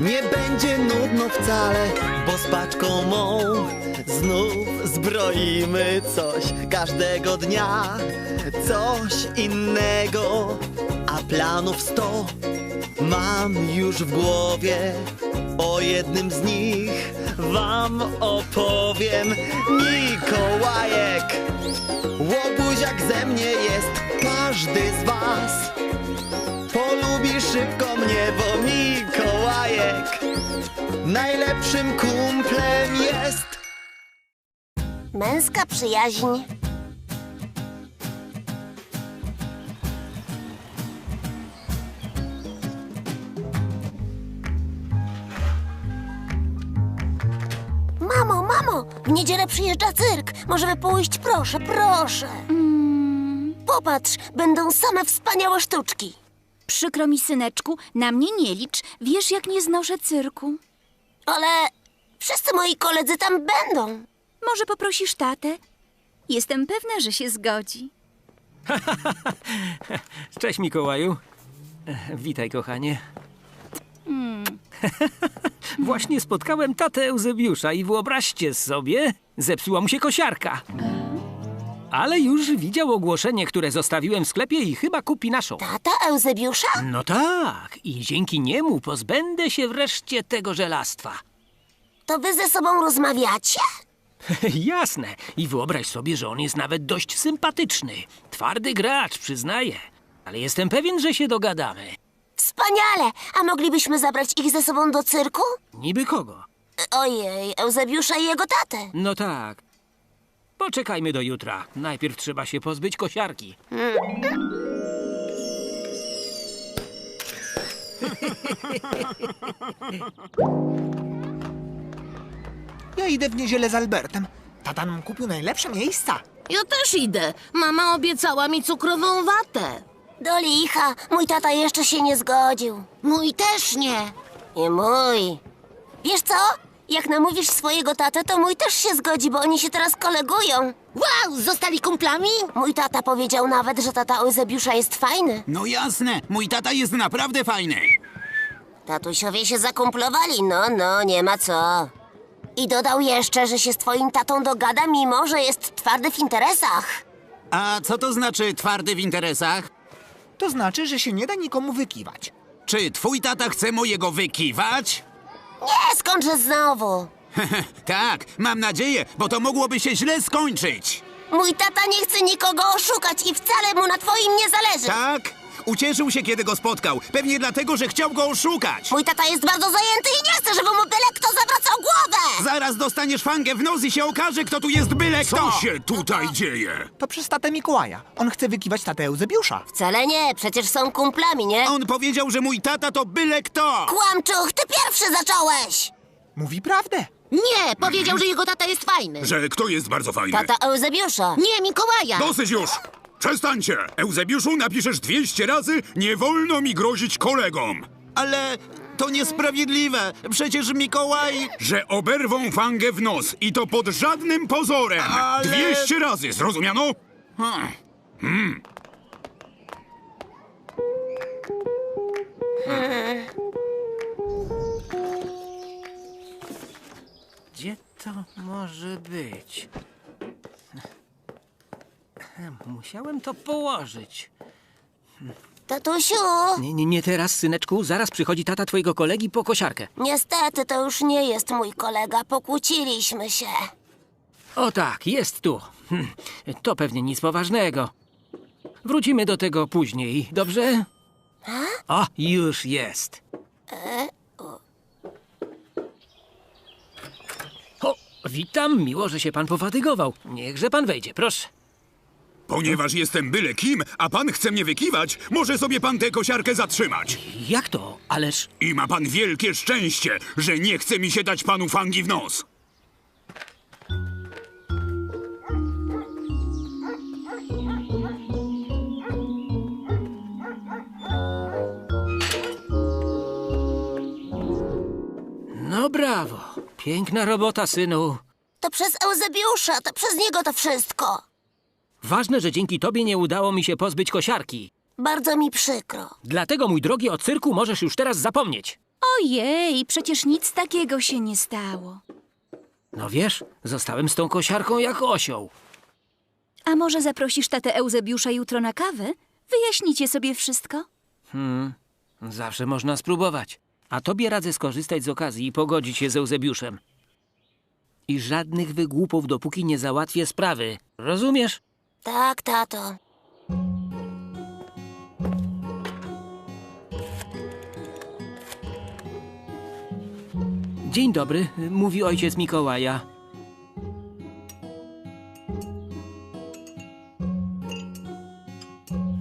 Nie będzie nudno wcale, bo z paczką mą znów zbroimy coś każdego dnia. Coś innego, a planów sto mam już w głowie. O jednym z nich wam opowiem. Mikołajek, łobuziak ze mnie jest każdy z was. Polubi szybko najlepszym kumplem jest. Męska przyjaźń. Mamo, mamo, w niedzielę przyjeżdża cyrk. Możemy pójść, proszę, proszę. Popatrz, będą same wspaniałe sztuczki. Przykro mi, syneczku, na mnie nie licz. Wiesz, jak nie znoszę cyrku. Ale wszyscy moi koledzy tam będą. Może poprosisz tatę? Jestem pewna, że się zgodzi. Cześć Mikołaju. E, Witaj, kochanie. Właśnie spotkałem tatę Eusebiusza i wyobraźcie sobie, zepsuła mu się kosiarka. Ale już widział ogłoszenie, które zostawiłem w sklepie i chyba kupi naszą. Tata Eusebiusza? No tak, i dzięki niemu pozbędę się wreszcie tego żelastwa. To wy ze sobą rozmawiacie? Jasne. I wyobraź sobie, że on jest nawet dość sympatyczny. Twardy gracz, przyznaję. Ale jestem pewien, że się dogadamy. Wspaniale! A moglibyśmy zabrać ich ze sobą do cyrku? Niby kogo? Ojej, Eusebiusza i jego tatę. No tak. Poczekajmy do jutra. Najpierw trzeba się pozbyć kosiarki. Ja idę w niedzielę z Albertem. Tata nam kupił najlepsze miejsca. Ja też idę. Mama obiecała mi cukrową watę. Do licha, mój tata jeszcze się nie zgodził. Mój też nie. I mój. Wiesz co? Jak namówisz swojego tatę, to mój też się zgodzi, bo oni się teraz kolegują. Wow, zostali kumplami? Mój tata powiedział nawet, że tata Eusebiusza jest fajny. No jasne, mój tata jest naprawdę fajny. Tatusiowie się zakumplowali, no, no, nie ma co. I dodał jeszcze, że się z twoim tatą dogada, mimo że jest twardy w interesach. A co to znaczy twardy w interesach? To znaczy, że się nie da nikomu wykiwać. Czy twój tata chce mojego wykiwać? Nie, skądże znowu. tak, mam nadzieję, bo to mogłoby się źle skończyć. Mój tata nie chce nikogo oszukać i wcale mu na twoim nie zależy. Tak? Ucieszył się, kiedy go spotkał. Pewnie dlatego, że chciał go oszukać. Mój tata jest bardzo zajęty i nie chce, żeby mu byle kto zawracał głowę. Zaraz dostaniesz fangę w nos i się okaże, kto tu jest byle kto. Co się tutaj dzieje? To przez tatę Mikołaja. On chce wykiwać tatę Eusebiusza. Wcale nie, przecież są kumplami, nie? On powiedział, że mój tata to byle kto. Kłamczuch, ty pierwszy zacząłeś! Mówi prawdę. Nie, powiedział, że jego tata jest fajny. Że kto jest bardzo fajny? Tata Eusebiusza. Nie, Mikołaja. Dosyć już! Przestańcie! Eusebiuszu, napiszesz 200 razy, nie wolno mi grozić kolegom! Ale to niesprawiedliwe. Przecież Mikołaj... Że oberwą fangę w nos i to pod żadnym pozorem! Ale- 200 razy, zrozumiano? Hmm. Gdzie to może być? Musiałem to położyć. Tatusiu, Nie, nie, nie teraz, syneczku. Zaraz przychodzi tata twojego kolegi po kosiarkę. niestety to już nie jest mój kolega, pokłóciliśmy się. O tak, jest tu. Hm, To pewnie nic poważnego. Wrócimy do tego później, dobrze? O, już jest. O, witam, miło, że się pan pofatygował. Niechże pan wejdzie, proszę. Ponieważ jestem byle kim, a pan chce mnie wykiwać, może sobie pan tę kosiarkę zatrzymać. Jak to? Ależ I ma pan wielkie szczęście, że nie chce mi się dać panu fangi w nos. No brawo. Piękna robota, synu. To przez Eusebiusza, to przez niego to wszystko. Ważne, że dzięki tobie nie udało mi się pozbyć kosiarki. Bardzo mi przykro. Dlatego, mój drogi, o cyrku możesz już teraz zapomnieć. Ojej, przecież nic takiego się nie stało. No wiesz, zostałem z tą kosiarką jak osioł. A może zaprosisz tatę Eusebiusza jutro na kawę? Wyjaśnicie sobie wszystko? Zawsze można spróbować. A tobie radzę skorzystać z okazji i pogodzić się z Eusebiuszem. I żadnych wygłupów, dopóki nie załatwię sprawy. Rozumiesz? Tak, tato. Dzień dobry, mówi ojciec Mikołaja.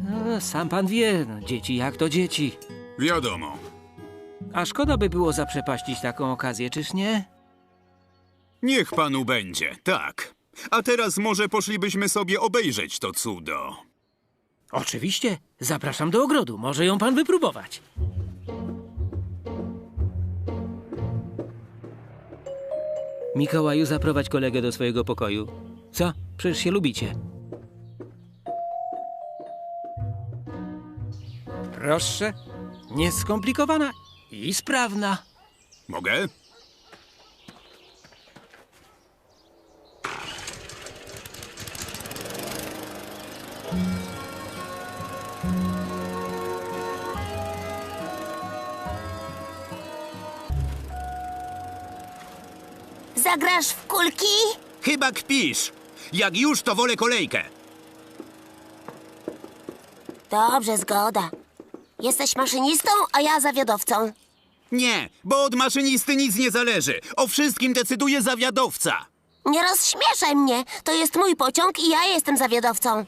No, sam pan wie, no, dzieci jak to dzieci. Wiadomo. A szkoda by było zaprzepaścić taką okazję, czyż nie? Niech panu będzie, tak. A teraz może poszlibyśmy sobie obejrzeć to cudo. Oczywiście, zapraszam do ogrodu, może ją pan wypróbować. Mikołaju, zaprowadź kolegę do swojego pokoju. Co? Przecież się lubicie. Proszę, nieskomplikowana i sprawna. Mogę? Zagrasz w kulki? Chyba kpisz. Jak już, to wolę kolejkę. Dobrze, zgoda. Jesteś maszynistą, a ja zawiadowcą. Nie, bo od maszynisty nic nie zależy. O wszystkim decyduje zawiadowca. Nie rozśmieszaj mnie. To jest mój pociąg i ja jestem zawiadowcą.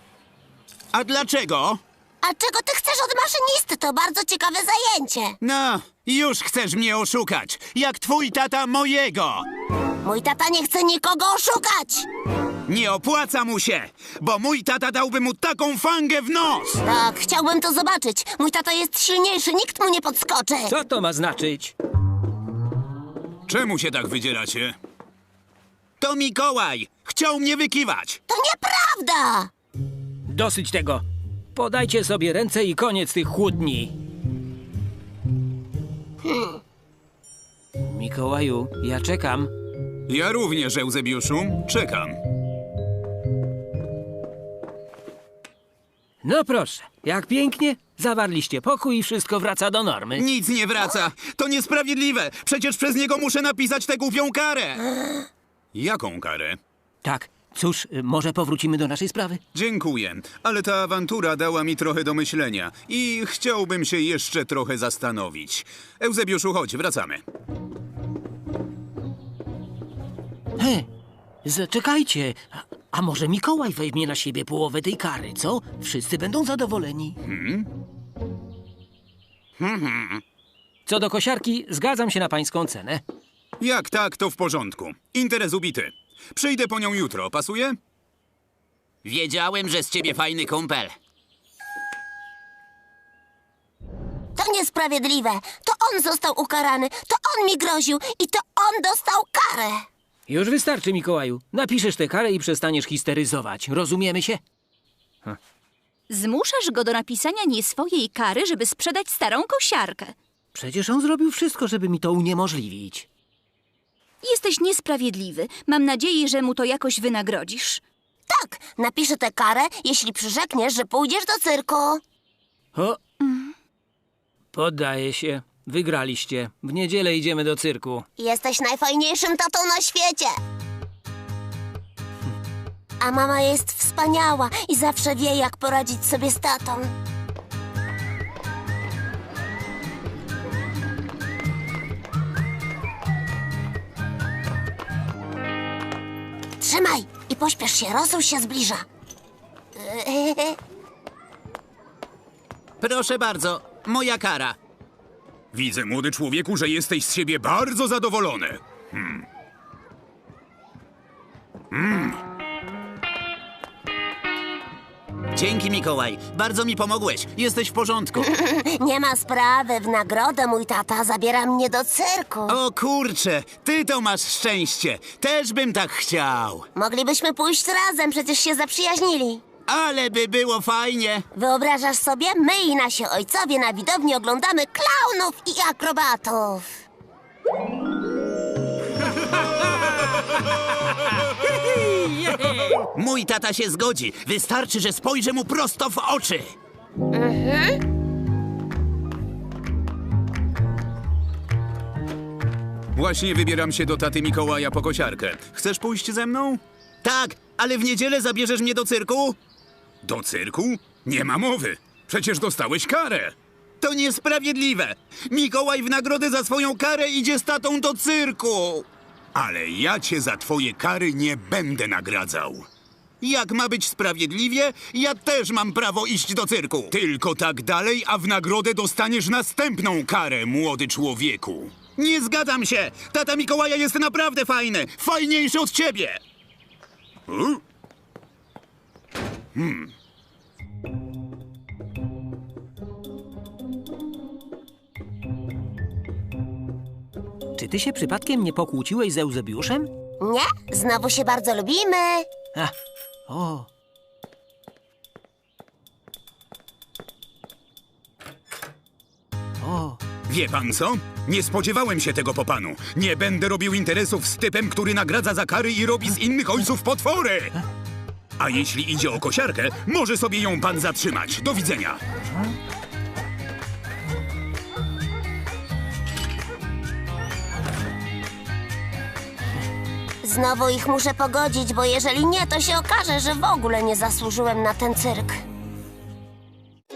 A dlaczego? A czego ty chcesz od maszynisty? To bardzo ciekawe zajęcie. No, już chcesz mnie oszukać. Jak twój tata mojego. Mój tata nie chce nikogo oszukać. Nie opłaca mu się, bo mój tata dałby mu taką fangę w nos. Tak, chciałbym to zobaczyć. Mój tata jest silniejszy, nikt mu nie podskoczy. Co to ma znaczyć? Czemu się tak wydzieracie? To Mikołaj. Chciał mnie wykiwać. To nieprawda. Dosyć tego. Podajcie sobie ręce i koniec tych chłodni. Mikołaju, ja czekam. Ja również, Eusebiuszu. Czekam. No proszę, jak pięknie, zawarliście pokój i wszystko wraca do normy. Nic nie wraca. To niesprawiedliwe. Przecież przez niego muszę napisać tę głupią karę. Jaką karę? Tak, cóż, y, może powrócimy do naszej sprawy? Dziękuję, ale ta awantura dała mi trochę do myślenia i chciałbym się jeszcze trochę zastanowić. Eusebiuszu, chodź, wracamy. He, zaczekajcie. A, a może Mikołaj weźmie na siebie połowę tej kary, co? Wszyscy będą zadowoleni. Co do kosiarki, zgadzam się na pańską cenę. Jak tak, to w porządku. Interes ubity. Przyjdę po nią jutro, pasuje? Wiedziałem, że z ciebie fajny kumpel. To niesprawiedliwe. To on został ukarany, to on mi groził i to on dostał karę. Już wystarczy, Mikołaju. Napiszesz tę karę i przestaniesz histeryzować. Rozumiemy się? Zmuszasz go do napisania nie swojej kary, żeby sprzedać starą kosiarkę. Przecież on zrobił wszystko, żeby mi to uniemożliwić. Jesteś niesprawiedliwy. Mam nadzieję, że mu to jakoś wynagrodzisz. Tak, napiszę tę karę, jeśli przyrzekniesz, że pójdziesz do cyrku. O! Poddaję się. Wygraliście. W niedzielę idziemy do cyrku. Jesteś najfajniejszym tatą na świecie. A mama jest wspaniała i zawsze wie, jak poradzić sobie z tatą. Trzymaj i pośpiesz się, rosół się zbliża. Proszę bardzo, moja kara. Widzę, młody człowieku, że jesteś z siebie bardzo zadowolony. Dzięki, Mikołaj. Bardzo mi pomogłeś. Jesteś w porządku. Nie ma sprawy, w nagrodę mój tata zabiera mnie do cyrku. O kurcze, ty to masz szczęście. Też bym tak chciał. Moglibyśmy pójść razem, przecież się zaprzyjaźnili. Ale by było fajnie. Wyobrażasz sobie? My i nasi ojcowie na widowni oglądamy klaunów i akrobatów. Mój tata się zgodzi. Wystarczy, że spojrzę mu prosto w oczy. Właśnie wybieram się do taty Mikołaja po kosiarkę. Chcesz pójść ze mną? Tak, ale w niedzielę zabierzesz mnie do cyrku? Do cyrku? Nie ma mowy. Przecież dostałeś karę. To niesprawiedliwe. Mikołaj w nagrodę za swoją karę idzie z tatą do cyrku. Ale ja cię za twoje kary nie będę nagradzał. Jak ma być sprawiedliwie, ja też mam prawo iść do cyrku. Tylko tak dalej, a w nagrodę dostaniesz następną karę, młody człowieku. Nie zgadzam się. Tata Mikołaja jest naprawdę fajny. Fajniejszy od ciebie. Czy ty się przypadkiem nie pokłóciłeś z Eusebiuszem? Nie? Znowu się bardzo lubimy. A, o, o, Wie pan co? Nie spodziewałem się tego po panu. Nie będę robił interesów z typem, który nagradza za kary i robi z innych ojców potwory. A jeśli idzie o kosiarkę, może sobie ją pan zatrzymać. Do widzenia. Znowu ich muszę pogodzić, bo jeżeli nie, to się okaże, że w ogóle nie zasłużyłem na ten cyrk.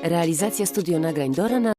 Realizacja studio nagrań Dora na